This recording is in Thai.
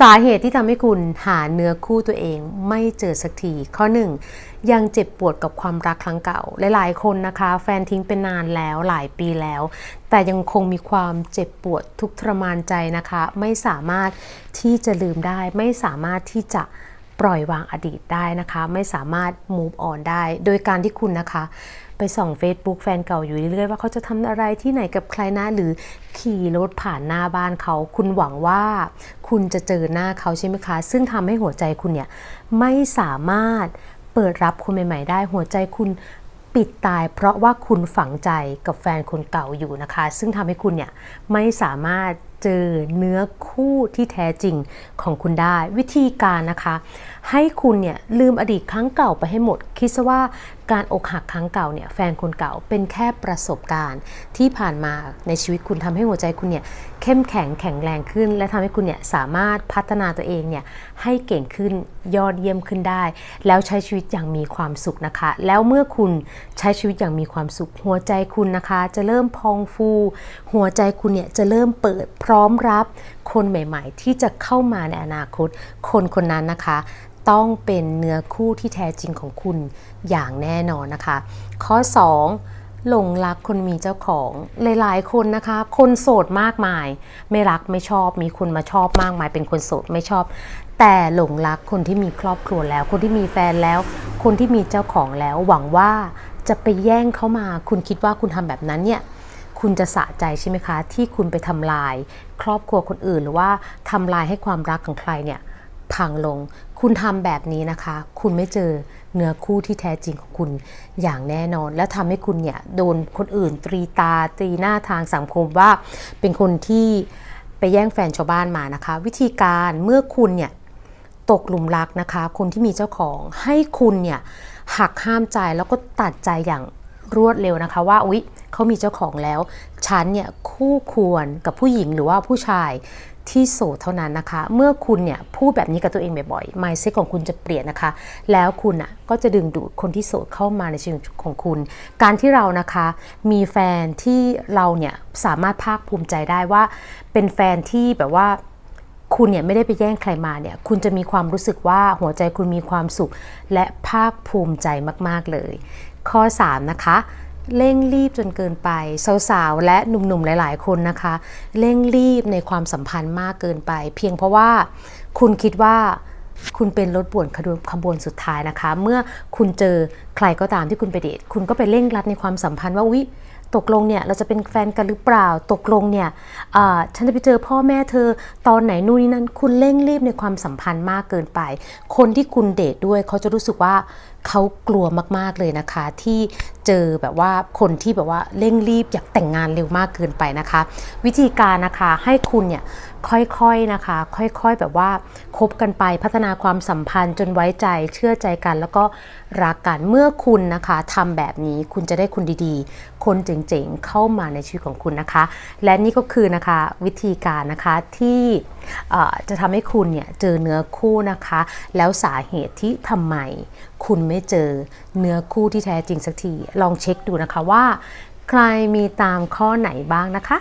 สาเหตุที่ทำให้คุณหาเนื้อคู่ตัวเองไม่เจอสักทีข้อหนึ่งยังเจ็บปวดกับความรักครั้งเก่า หลายๆ คนนะคะ แฟนทิ้งเป็นนานแล้วหลายปีแล้ว แต่ยังคงมีความเจ็บปวดทุกทรมานใจนะคะ ไม่สามารถที่จะลืมได้ ไม่สามารถที่จะปล่อยวางอดีตได้นะคะ ไม่สามารถ move on ได้ โดยการที่คุณนะคะ ไปส่อง Facebook แฟนเก่าอยู่เรื่อยๆว่าเขาจะทำอะไรที่ไหนกับใครนะหรือขี่รถผ่านหน้าบ้านเขา คุณหวังว่าคุณจะเจอหน้าเขาใช่ไหมคะ ซึ่งทำให้หัวใจคุณเนี่ยไม่สามารถเปิดรับคนใหม่ ๆ ได้หัวใจคุณปิดตายเพราะว่าคุณฝังใจกับแฟนคนเก่าอยู่นะคะ ซึ่งทำให้คุณเนี่ยไม่สามารถ เจอเนื้อคู่ที่แท้จริงของคุณได้ วิธีการนะคะ ให้คุณเนี่ยลืมอดีตครั้งเก่าไปให้หมด คิดซะว่าการอกหักครั้งเก่าเนี่ยแฟนคนเก่าเป็นแค่ประสบการณ์ที่ผ่านมาในชีวิตคุณทำให้หัวใจคุณเนี่ยเข้มแข็งแข็งแรงขึ้น และทำให้คุณเนี่ยสามารถพัฒนาตัวเองเนี่ยให้เก่งขึ้นยอดเยี่ยมขึ้นได้ แล้วใช้ชีวิตอย่างมีความสุขนะคะ แล้วเมื่อคุณใช้ชีวิตอย่างมีความสุข หัวใจคุณนะคะ จะเริ่มพองฟู หัวใจคุณเนี่ยจะเริ่มเปิดพร้อมรับคนใหม่ ๆ ที่จะเข้ามาในอนาคต คนคนนั้นนะคะ ต้องเป็นเนื้อคู่ที่แท้จริงของคุณอย่างแน่นอนนะคะ ข้อ 2หลงรักคนมีเจ้าของหลายๆคนนะคะ คนโสดมากมาย ไม่รักไม่ชอบมีคนมาชอบมากมาย เป็นคนโสดไม่ชอบ แต่หลงรักคนที่มีครอบครัวแล้ว คนที่มีแฟนแล้ว คนที่มีเจ้าของแล้ว หวังว่าจะไปแย่งเขามา คุณคิดว่าคุณทำแบบนั้นเนี่ย คุณจะสะใจใช่ไหมคะ ที่คุณไปทำลาย ครอบครัวคนอื่น หรือว่าทำลายให้ความรักของใครเนี่ยพังลง คุณทำแบบนี้นะคะ คุณไม่เจอเนื้อคู่ที่แท้จริงของคุณอย่างแน่นอน และทำให้คุณเนี่ยโดนคนอื่นตรีตาตรีหน้าทางสังคมว่าเป็นคนที่ไปแย่งแฟนชาวบ้านมานะคะ วิธีการเมื่อคุณเนี่ยตกหลุมรักนะคะ คนที่มีเจ้าของให้คุณเนี่ยหักห้ามใจแล้วก็ตัดใจอย่าง รวดเร็วนะคะ ว่าอุ๊ยเขามีเจ้าของแล้ว ฉันเนี่ยคู่ควรกับผู้หญิงหรือว่าผู้ชายที่โสดเท่านั้นนะคะ เมื่อคุณเนี่ยพูดแบบนี้กับตัวเองบ่อยๆ mindset ของคุณจะเปลี่ยนนะคะ แล้วคุณอะก็จะดึงดูดคนที่โสดเข้ามาในชีวิตของคุณ การที่เรานะคะ มีแฟนที่เราเนี่ยสามารถภาคภูมิใจได้ว่า เป็นแฟนที่แบบว่าคุณเนี่ยไม่ได้ไปแย่งใครมาเนี่ย คุณจะมีความรู้สึกว่าหัวใจคุณมีความสุขและภาคภูมิใจมาก ๆ เลยข้อ 3 นะคะเร่งรีบจนเกินไป สาวๆ และหนุ่มๆ หลายๆ คนนะคะ เร่งรีบในความสัมพันธ์มากเกินไป เพียงเพราะว่าคุณคิดว่าคุณเป็นรถบ่วนขบวนขบวนสุดท้ายนะคะ เมื่อคุณเจอใครก็ตามที่คุณไปเดทคุณก็ไปเร่งรัดในความสัมพันธ์ว่าอุ๊ย ตกลงเนี่ยเราจะเป็นแฟนกันหรือเปล่า ตกลงเนี่ยฉันจะไปเจอพ่อแม่เธอตอนไหนนู่นนี่นั่น คุณเร่งรีบในความสัมพันธ์มากเกินไป คนที่คุณเดทด้วยเขาจะรู้สึกว่าเขากลัวมากๆเลยนะคะ ที่เจอแบบว่าคนที่แบบว่าเร่งรีบอยากแต่งงานเร็วมากเกินไปนะคะ วิธีการนะคะให้คุณเนี่ยค่อยๆนะคะ ค่อยๆแบบว่าคบกันไปพัฒนาความสัมพันธ์จนไว้ใจเชื่อใจกัน แล้วก็รักกันเมื่อคุณนะคะทำแบบนี้คุณจะได้คนดีๆ คนเจ๋งๆเข้ามาในชีวิตของคุณนะคะ และนี่ก็คือนะคะวิธีการนะคะที่จะทำให้คุณเนี่ยเจอเนื้อคู่นะคะ แล้วสาเหตุที่ทำไมคุณไม่เจอเนื้อคู่ที่แท้จริงสักที ลองเช็คดูนะคะว่า ใครมีตามข้อไหนบ้างนะคะ